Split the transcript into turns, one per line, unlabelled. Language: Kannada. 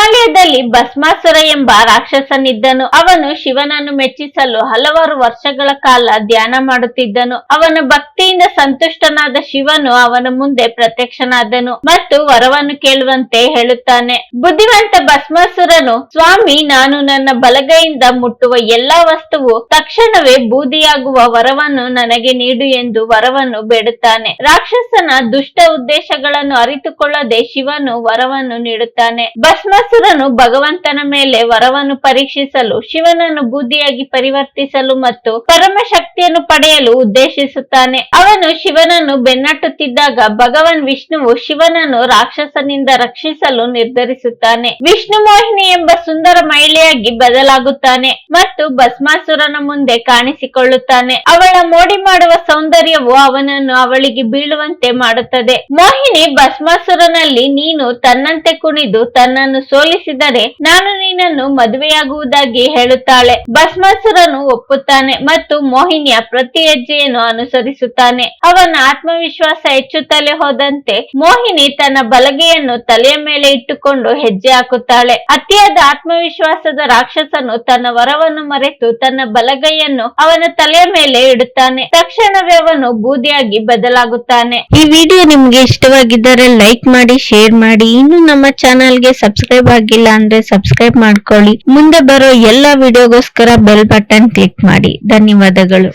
ಹಿಮಾಲಯದಲ್ಲಿ ಭಸ್ಮಾಸುರ ಎಂಬ ರಾಕ್ಷಸನಿದ್ದನು ಅವನು ಶಿವನನ್ನು ಮೆಚ್ಚಿಸಲು ಹಲವಾರು ವರ್ಷಗಳ ಕಾಲ ಧ್ಯಾನ ಮಾಡುತ್ತಿದ್ದನು. ಅವನ ಭಕ್ತಿಯಿಂದ ಸಂತುಷ್ಟನಾದ ಶಿವನು ಅವನ ಮುಂದೆ ಪ್ರತ್ಯಕ್ಷನಾದನು ಮತ್ತು ವರವನ್ನು ಕೇಳುವಂತೆ ಹೇಳುತ್ತಾನೆ. ಬುದ್ಧಿವಂತ ಭಸ್ಮಾಸುರನು, ಸ್ವಾಮಿ, ನಾನು ನನ್ನ ಬಲಗೈಯಿಂದ ಮುಟ್ಟುವ ಎಲ್ಲಾ ವಸ್ತುವು ತಕ್ಷಣವೇ ಬೂದಿಯಾಗುವ ವರವನ್ನು ನನಗೆ ನೀಡು ಎಂದು ವರವನ್ನು ಬೇಡುತ್ತಾನೆ. ರಾಕ್ಷಸನ ದುಷ್ಟ ಉದ್ದೇಶಗಳನ್ನು ಅರಿತುಕೊಳ್ಳದೆ ಶಿವನು ವರವನ್ನು ನೀಡುತ್ತಾನೆ. ಭಸ್ಮಾಸುರನು ಭಗವಂತನ ಮೇಲೆ ವರವನ್ನು ಪರೀಕ್ಷಿಸಲು, ಶಿವನನ್ನು ಬುದ್ಧಿಯಾಗಿ ಪರಿವರ್ತಿಸಲು ಮತ್ತು ಪರಮ ಶಕ್ತಿಯನ್ನು ಪಡೆಯಲು ಉದ್ದೇಶಿಸುತ್ತಾನೆ. ಅವನು ಶಿವನನ್ನು ಬೆನ್ನಟ್ಟುತ್ತಿದ್ದಾಗ ಭಗವಾನ್ ವಿಷ್ಣುವು ಶಿವನನ್ನು ರಾಕ್ಷಸನಿಂದ ರಕ್ಷಿಸಲು ನಿರ್ಧರಿಸುತ್ತಾನೆ. ವಿಷ್ಣು ಮೋಹಿನಿ ಎಂಬ ಸುಂದರ ಮಹಿಳೆಯಾಗಿ ಬದಲಾಗುತ್ತಾನೆ ಮತ್ತು ಭಸ್ಮಾಸುರನ ಮುಂದೆ ಕಾಣಿಸಿಕೊಳ್ಳುತ್ತಾನೆ. ಅವಳ ಮೋಡಿ ಮಾಡುವ ಸೌಂದರ್ಯವು ಅವನನ್ನು ಅವಳಿಗೆ ಬೀಳುವಂತೆ ಮಾಡುತ್ತದೆ. ಮೋಹಿನಿ ಭಸ್ಮಾಸುರನಲ್ಲಿ, ನೀನು ತನ್ನಂತೆ ಕುಣಿದು ತನ್ನನ್ನು ಸೋಲಿಸಿದರೆ ನಾನು ನಿನ್ನನ್ನು ಮದುವೆಯಾಗುವುದಾಗಿ ಹೇಳುತ್ತಾಳೆ. ಭಸ್ಮಾಸುರನು ಒಪ್ಪುತ್ತಾನೆ ಮತ್ತು ಮೋಹಿನಿಯ ಪ್ರತಿ ಹೆಜ್ಜೆಯನ್ನು ಅನುಸರಿಸುತ್ತಾನೆ. ಅವನ ಆತ್ಮವಿಶ್ವಾಸ ಹೆಚ್ಚುತ್ತಲೇ ಹೋದಂತೆ ಮೋಹಿನಿ ತನ್ನ ಬಲಗೆಯನ್ನು ತಲೆಯ ಮೇಲೆ ಇಟ್ಟುಕೊಂಡು ಹೆಜ್ಜೆ ಹಾಕುತ್ತಾಳೆ. ಅತಿಯಾದ ಆತ್ಮವಿಶ್ವಾಸದ ರಾಕ್ಷಸನು ತನ್ನ ವರವನ್ನು ಮರೆತು ತನ್ನ ಬಲಗೈಯನ್ನು ಅವನ ತಲೆಯ ಮೇಲೆ ಇಡುತ್ತಾನೆ. ತಕ್ಷಣವೇ ಅವನು ಬೂದಿಯಾಗಿ ಬದಲಾಗುತ್ತಾನೆ.
ಈ ವಿಡಿಯೋ ನಿಮ್ಗೆ ಇಷ್ಟವಾಗಿದ್ದರೆ ಲೈಕ್ ಮಾಡಿ, ಶೇರ್ ಮಾಡಿ. ಇನ್ನು ನಮ್ಮ ಚಾನಲ್ಗೆ ಸಬ್ಸ್ಕ್ರೈಬ್ ಆಗಿಲ್ಲ ಅಂದ್ರೆ ಸಬ್ಸ್ಕ್ರೈಬ್ ಮಾಡ್ಕೊಳ್ಳಿ. ಮುಂದೆ ಬರೋ ಎಲ್ಲ ವಿಡಿಯೋಗೋಸ್ಕರ ಬೆಲ್ ಬಟನ್ ಕ್ಲಿಕ್ ಮಾಡಿ. ಧನ್ಯವಾದಗಳು.